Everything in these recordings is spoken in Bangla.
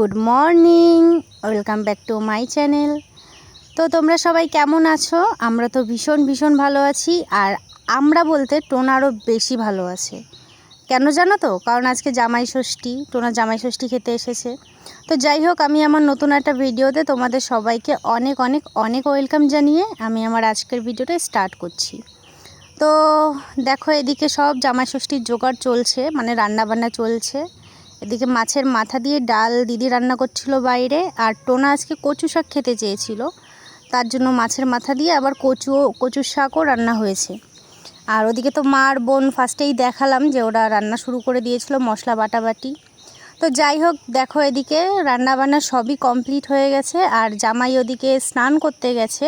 Good morning, welcome back to my channel. তো তোমরা সবাই কেমন আছো? আমরা তো ভীষণ ভীষণ ভালো আছি, আর আমরা বলতে টোনা আরও বেশি ভালো আছে। কেন জানো তো? কারণ আজকে জামাই ষষ্ঠী, টোনা জামাই ষষ্ঠী খেতে এসেছে। তো যাই হোক, আমি আমার নতুন একটা ভিডিওতে তোমাদের সবাইকে অনেক অনেক অনেক ওয়েলকাম জানিয়ে আমি আমার আজকের ভিডিওটা স্টার্ট করছি। তো দেখো, এদিকে সব জামাই ষষ্ঠীর জোগাড় চলছে মানে রান্না বান্না চলছে। এদিকে মাছের মাথা দিয়ে ডাল দিদি রান্না করছিল বাইরে, আর টোনা আজকে কচু শাক খেতে চেয়েছিল। তার জন্য মাছের মাথা দিয়ে আবার কচু কচুর শাকও রান্না হয়েছে। আর ওদিকে তো মার বোন ফার্স্টেই দেখালাম যে ওরা রান্না শুরু করে দিয়েছিল মশলা বাটাবাটি। তো যাই হোক, দেখো এদিকে রান্নাবান্না সবই কমপ্লিট হয়ে গেছে, আর জামাই ওদিকে স্নান করতে গেছে।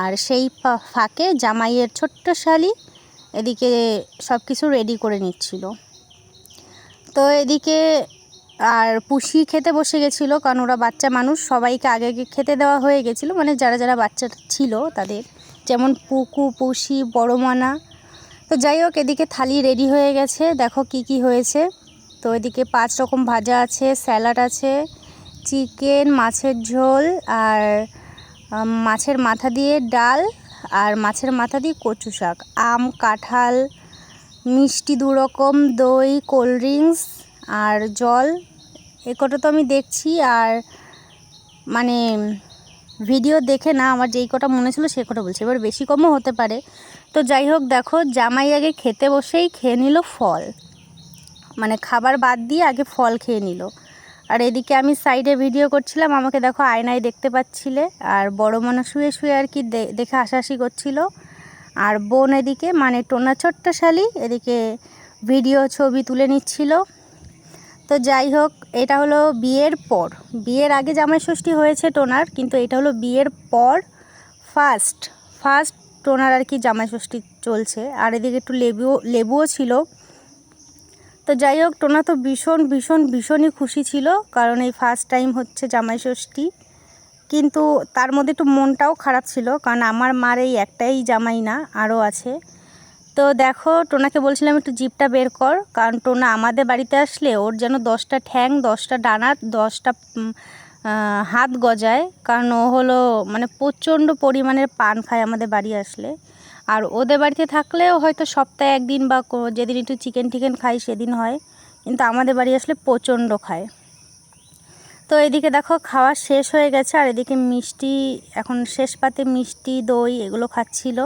আর সেই ফাঁকে জামাইয়ের ছোট্ট শালি এদিকে সব কিছু রেডি করে নিচ্ছিল। তো এদিকে আর পুষি খেতে বসে গেছিল, কারণ ওরা বাচ্চা মানুষ, সবাইকে আগে খেতে দেওয়া হয়ে গেছিল মানে যারা যারা বাচ্চা ছিল তাদের। যেমন পুকু, পুষি বড় মানা তো যাই হোক, এদিকে থালি রেডি হয়ে গেছে, দেখো কি কি হয়েছে। তো এদিকে পাঁচ রকম ভাজা আছে, স্যালাড আছে, চিকেন, মাছের ঝোল, আর মাছের মাথা দিয়ে ডাল, আর মাছের মাথা দিয়ে কচু শাক, আম, কাঁঠাল মিষ্টি দু রকম দই কোল্ড ড্রিঙ্কস আর জল এ কটা তো আমি দেখছি আর মানে ভিডিও দেখে না, আমার যেই কটা মনে ছিল সে কটা বলছি। এবার বেশি কমও হতে পারে। তো যাই হোক, দেখো, জামাই আগে খেতে বসেই খেয়ে নিল ফল। মানে খাবার বাদ দিয়ে আগে ফল খেয়ে নিল। আর এদিকে আমি সাইডে ভিডিও করছিলাম, আমাকে দেখো আয়নায় দেখতে পাচ্ছিলে। আর বড় মনে শুয়ে শুয়ে আর কি দেখে হাসাহাসি করছিল। আর বোন এদিকে মানে টোনা ছোট্ট শালি এদিকে ভিডিও ছবি তুলে নিচ্ছিল। তো যাই হোক, এটা হলো বিয়ের পর। বিয়ের আগে জামাই ষষ্ঠী হয়েছে টোনার, কিন্তু এটা হলো বিয়ের পর ফার্স্ট ফার্স্ট টোনার আর কি জামাই ষষ্ঠী চলছে। আর এদিকে একটু লেবুও লেবুও ছিল। তো যাই হোক, টোনা তো ভীষণ ভীষণ, ভীষণই খুশি ছিল, কারণ এই ফার্স্ট টাইম হচ্ছে জামাই ষষ্ঠী কিন্তু তার মধ্যে একটু মনটাও খারাপ ছিল, কারণ আমার মার এই একটাই জামাই না, আরও আছে। তো দেখো, টোনাকে বলছিলাম একটু জিপটা বের কর, কারণ টোনা আমাদের বাড়িতে আসলে ওর যেন দশটা ঠ্যাং, দশটা ডানা দশটা হাত গজায়, কারণ ও হলো মানে প্রচণ্ড পরিমাণের পান খায় আমাদের বাড়ি আসলে। আর ওদের বাড়িতে থাকলেও হয়তো সপ্তাহে একদিন বা যেদিন একটু চিকেন টিকেন খাই সেদিন হয়, কিন্তু আমাদের বাড়ি আসলে প্রচণ্ড খায়। তো এদিকে দেখো খাওয়া শেষ হয়ে গেছে, আর এদিকে মিষ্টি, এখন শেষ পাতে মিষ্টি, দই এগুলো খাচ্ছিল।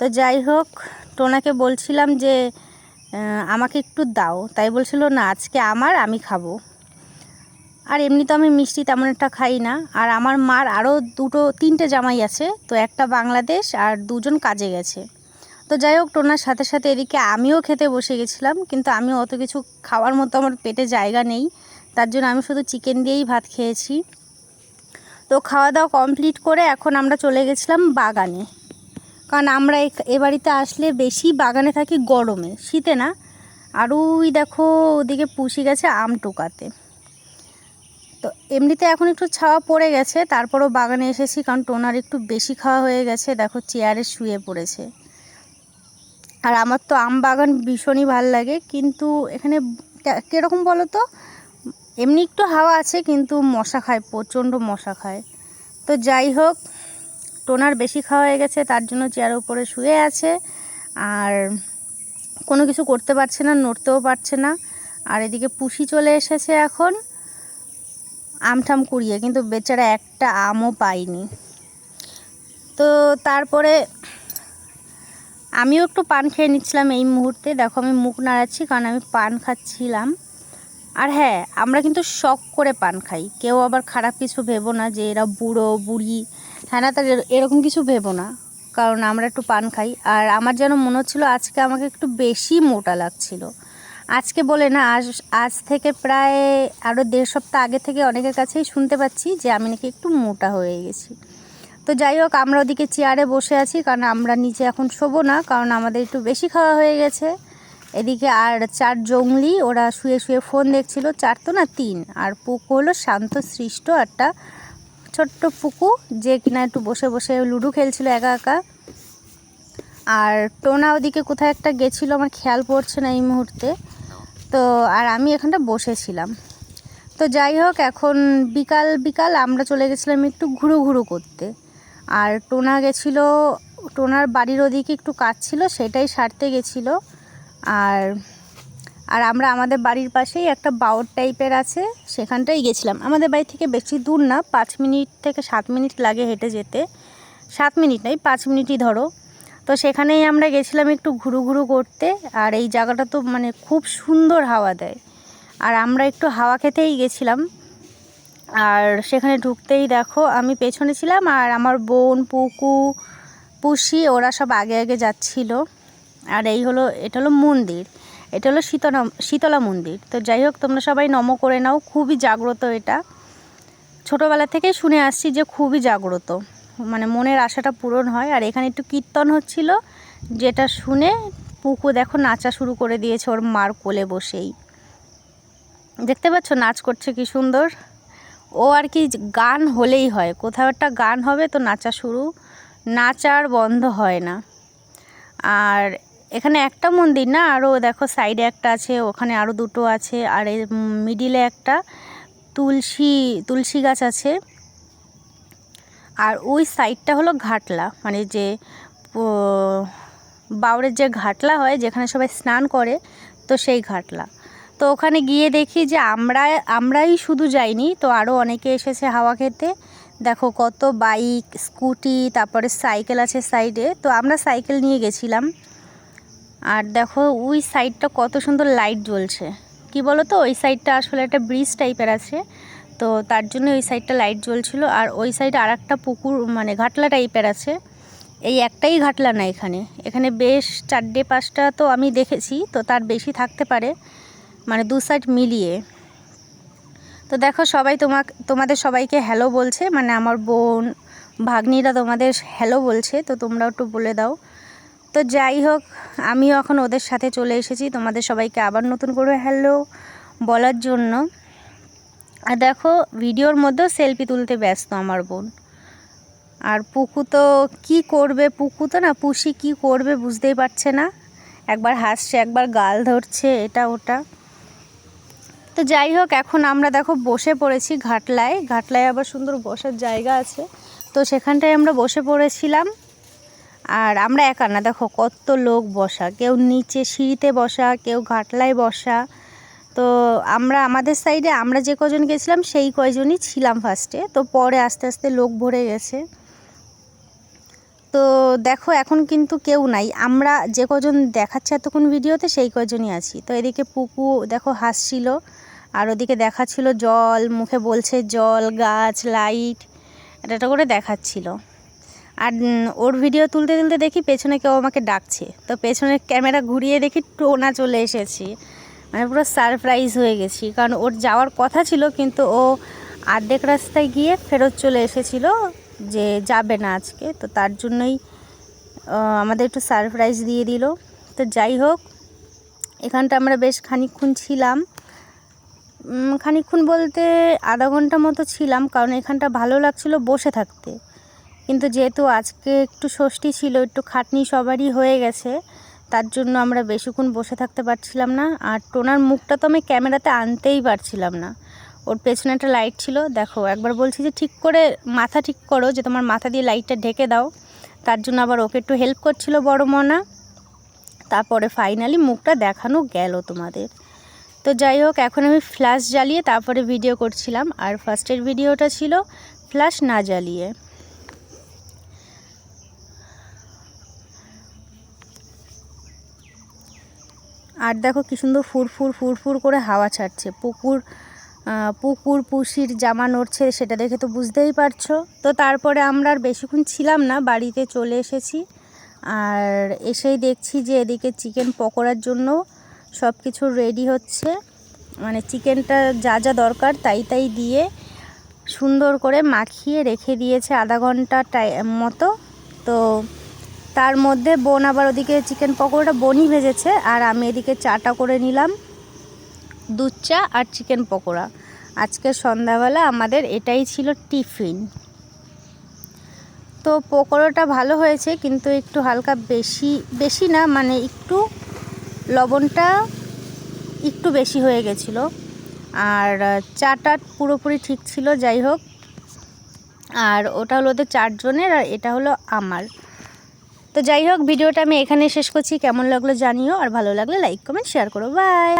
তো যাই হোক, টোনাকে বলছিলাম যে আমাকে একটু দাও। তাই বলছিল, না, আজকে আমার, আমি খাব। আর এমনি তো আমি মিষ্টি তেমন একটা খাই না। আর আমার মার আরও দুটো, তিনটে জামাই আছে, তো একটা বাংলাদেশ আর দুজন কাজে গেছে। তো যাই হোক, টোনার সাথে সাথে এদিকে আমিও খেতে বসে গেছিলাম, কিন্তু আমি অত কিছু খাওয়ার মতো আমার পেটে জায়গা নেই। তার জন্য আমি শুধু চিকেন দিয়েই ভাত খেয়েছি। তো খাওয়া দাওয়া কমপ্লিট করে এখন আমরা চলে গেছিলাম বাগানে। কারণ আমরা এ- বাড়িতে আসলে বেশি বাগানে থাকি গরমে, শীতে না। আর ওই দেখো, ওদিকে পুষি গেছে আম টোকাতে। তো এমনিতে এখন একটু ছাওয়া পড়ে গেছে, তারপরও বাগানে এসেছি কারণ টোনার একটু বেশি খাওয়া হয়ে গেছে, দেখো চেয়ারে শুয়ে পড়েছে। আর আমার তো আম বাগান ভীষণই ভালো লাগে, কিন্তু এখানে কীরকম বলো তো এমনি একটু হাওয়া আছে, কিন্তু মশা খায়, প্রচণ্ড মশা খায়। তো যাই হোক, টোনার বেশি খাওয়া হয়ে গেছে, তার জন্য চেয়ারের উপরে শুয়ে আছে। আর কোনো কিছু করতে পারছে না, নড়তেও পারছে না। আর এদিকে পুষি চলে এসেছে এখন, আমঠাম কুড়িয়ে, কিন্তু বেচারা একটা আমও পাইনি তো তারপরে আমিও একটু পান খেয়ে নিচ্ছিলাম এই মুহূর্তে। দেখো আমি মুখ নাড়াচ্ছি, কারণ আমি পান খাচ্ছিলাম। আর হ্যাঁ আমরা কিন্তু শখ করে পান খাই। কেউ আবার খারাপ কিছু ভেবো না যে এরা বুড়ো, বুড়ি হ্যাঁ না তার এরকম কিছু ভেবো না। কারণ আমরা একটু পান খাই। আর আমার যেন মনে হচ্ছিল আজকে আমাকে একটু বেশি মোটা লাগছিল। আজকে বলে না, আজ আজ থেকে প্রায় আরও দেড় সপ্তাহ আগে থেকে অনেকের কাছেই শুনতে পাচ্ছি যে আমি নাকি একটু মোটা হয়ে গেছি। তো যাই হোক, আমরা ওদিকে চেয়ারে বসে আছি কারণ আমরা নিচে এখন শোবো না, কারণ আমাদের একটু বেশি খাওয়া হয়ে গেছে। এদিকে আর চার জঙ্গলি, ওরা শুয়ে শুয়ে ফোন দেখছিল, চার তো না তিন। আর পুকু হলো শান্ত, সৃষ্ট একটা ছোট্ট পুকু, যে কিনা একটু বসে বসে লুডো খেলছিল একা একা। আর টোনা ওদিকে কোথায় একটা গেছিল, আমার খেয়াল পড়ছে না এই মুহূর্তে। তো, আর আমি এখানটা বসেছিলাম। তো যাই হোক, এখন বিকাল বিকাল আমরা চলে গেছিলাম একটু ঘুরু ঘুরু করতে। আর টোনা গেছিল, টোনার বাড়ির ওদিকে একটু কাজ ছিল, সেটাই সারতে গেছিল। আর আর আমরা আমাদের বাড়ির পাশেই একটা বাউর টাইপের আছে, সেখানটাই গেছিলাম। আমাদের বাড়ি থেকে বেশি দূর না, পাঁচ মিনিট থেকে সাত মিনিট লাগে হেঁটে যেতে। সাত মিনিট নয়, পাঁচ মিনিটই ধরো। তো সেখানেই আমরা গেছিলাম একটু ঘুরু ঘুরু করতে, আর এই জায়গাটা তো মানে খুব সুন্দর হাওয়া দেয়। আর আমরা একটু হাওয়া খেতেই গেছিলাম। আর সেখানে ঢুকতেই দেখো, আমি পেছনে ছিলাম আর আমার বোন, পুকু, পুষি, ওরা সব আগে আগে যাচ্ছিল। আর এই হলো, এটা হলো মন্দির। এটা হলো শীতলা শীতলা মন্দির। তো যাই হোক, তোমরা সবাই নম করে নাও, খুবই জাগ্রত এটা। ছোটোবেলা থেকেই শুনে আসছি যে খুবই জাগ্রত। মানে মনের আশাটা পূরণ হয়। আর এখানে একটু কীর্তন হচ্ছিল, যেটা শুনে পুকু দেখো নাচা শুরু করে দিয়েছে ওর মার কোলে বসেই। দেখতে পাচ্ছ, নাচ করছে কি সুন্দর। ও আর কি গান হলেই হয়। কোথাও একটা গান হবে তো নাচা শুরু। নাচ আর বন্ধ হয় না। আর এখানে একটা মন্দির না আরও দেখো সাইডে একটা আছে, ওখানে আরও দুটো আছে, আর এই মিডিলে একটা তুলসী তুলসী গাছ আছে। আর ওই সাইডটা হলো ঘাটলা মানে যে বাউরের যে ঘাটলা হয়, যেখানে সবাই স্নান করে, তো সেই ঘাটলা। তো ওখানে গিয়ে দেখি যে আমরা আমরাই শুধু যাইনি, তো আরও অনেকে এসেছে হাওয়া খেতে। দেখো কত বাইক, স্কুটি, তারপরে সাইকেল আছে সাইডে, তো আমরা সাইকেল নিয়ে গেছিলাম। আর দেখো, ওই সাইডটা কত সুন্দর লাইট জ্বলছে। কি বলো তো ওই সাইডটা আসলে একটা ব্রিজ টাইপের আছে। তো তার জন্য ওই সাইডটা লাইট জ্বলছিল। আর ওই সাইডে আর একটা পুকুর মানে ঘাটলা টাইপের আছে। এই একটাই ঘাটলা না এখানে। এখানে বেশ চারটে পাঁচটা তো আমি দেখেছি, তো তার বেশি থাকতে পারে। মানে দু সাইড মিলিয়ে। তো দেখো, সবাই তোমাক, তোমাদের সবাইকে হ্যালো বলছে। মানে আমার বোন, ভাগ্নিরা তোমাদের হ্যালো বলছে। তো তোমরাও একটু বলে দাও। তো যাই হোক, আমিও এখন ওদের সাথে চলে এসেছি। তোমাদের সবাইকে আবার নতুন করে হ্যালো বলার জন্য। আর দেখো, ভিডিওর মধ্যেও সেলফি তুলতে ব্যস্ত আমার বোন। আর পুকু তো কি করবে? পুকু তো না, পুষি কি করবে বুঝতেই পারছে না। একবার হাসছে, একবার গাল ধরছে, এটা ওটা। তো যাই হোক, এখন আমরা দেখো বসে পড়েছি ঘাটলায়। ঘাটলায় আবার সুন্দর বসার জায়গা আছে। তো সেখানটায় আমরা বসে পড়েছিলাম। আর আমরা একা না, দেখো কত লোক বসা, কেউ নিচে সিঁড়িতে বসা, কেউ ঘাটলায় বসা। তো আমরা, আমাদের সাইডে আমরা যে কজন গেছিলাম, সেই কয়জনই ছিলাম ফার্স্টে তো পরে আস্তে আস্তে লোক ভরে গেছে। তো দেখো এখন কিন্তু কেউ নাই। আমরা যে কজন দেখাচ্ছে এতক্ষণ ভিডিওতে, সেই কজনই আছি। তো এদিকে পুকু, দেখো হাসছিল। আর ওদিকে দেখাচ্ছিল জল, মুখে বলছে জল, গাছ, লাইট। এটা করে দেখাচ্ছিল। আর ওর ভিডিও তুলতে তুলতে দেখি পেছনে কেউ আমাকে ডাকছে। তো পেছনে ক্যামেরা ঘুরিয়ে দেখি টোনা চলে এসেছি। মানে পুরো সারপ্রাইজ হয়ে গেছি। কারণ ওর যাওয়ার কথা ছিল, কিন্তু ও আর্ধেক রাস্তায় গিয়ে ফেরত চলে এসেছিল যে যাবে না আজকে। তো তার জন্যই আমাদের একটু সারপ্রাইজ দিয়ে দিল। তো যাই হোক, এখানটা আমরা বেশ খানিক্ষণ ছিলাম। খানিক্ষণ বলতে আধা ঘণ্টা মতো ছিলাম, কারণ এখানটা ভালো লাগছিল বসে থাকতে। কিন্তু যেহেতু আজকে একটু ষষ্ঠী ছিল, একটু খাটনি সবারই হয়ে গেছে, তার জন্য আমরা বেশিক্ষণ বসে থাকতে পারছিলাম না। আর টোনার মুখটা তো আমি ক্যামেরাতে আনতেই পারছিলাম না। ওর পেছনে একটা লাইট ছিল। দেখো, একবার বলছি যে ঠিক করে মাথা ঠিক করো, যে তোমার মাথা দিয়ে লাইটটা ঢেকে দাও। তার জন্য আবার ওকে একটু হেল্প করছিল বড় মনা। তারপরে ফাইনালি মুখটা দেখানো গেল তোমাদের। তো যাই হোক, এখন আমি ফ্ল্যাশ জ্বালিয়ে তারপরে ভিডিও করছিলাম। আর ফার্স্টের ভিডিওটা ছিল ফ্ল্যাশ না জ্বালিয়ে। আর দেখো কী সুন্দর ফুরফুর ফুরফুর করে হাওয়া ছাড়ছে। পুকুর পুকুর পুষির জামা নড়ছে সেটা দেখে তো বুঝতেই পারছ। তো তারপরে আমরা আর বেশিক্ষণ ছিলাম না, বাড়িতে চলে এসেছি। আর এসেই দেখছি যে এদিকে চিকেন পকোড়ার জন্য সব কিছু রেডি হচ্ছে। মানে চিকেনটা যা যা দরকার তাই তাই দিয়ে সুন্দর করে মাখিয়ে রেখে দিয়েছে আধা ঘণ্টা টাই মতো। তো তার মধ্যে বোন আবার ওদিকে চিকেন পকোড়াটা বোনই ভেজেছে, আর আমি এদিকে চাটা করে নিলাম, দুধ চা আর চিকেন পকোড়া। আজকে সন্ধ্যাবেলা আমাদের এটাই ছিল টিফিন। তো পকোড়াটা ভালো হয়েছে, কিন্তু একটু হালকা বেশি বেশি না মানে একটু লবণটা একটু বেশি হয়ে গেছিল। আর চাটা পুরোপুরি ঠিক ছিল, যাই হোক। আর ওটা হলো ওদের চারজনের, আর এটা হলো আমার। তো যাই হোক, ভিডিওটা আমি এখানে শেষ করছি। কেমন লাগল জানিও, আর ভালো লাগলে লাইক কমেন্ট শেয়ার করো। বাই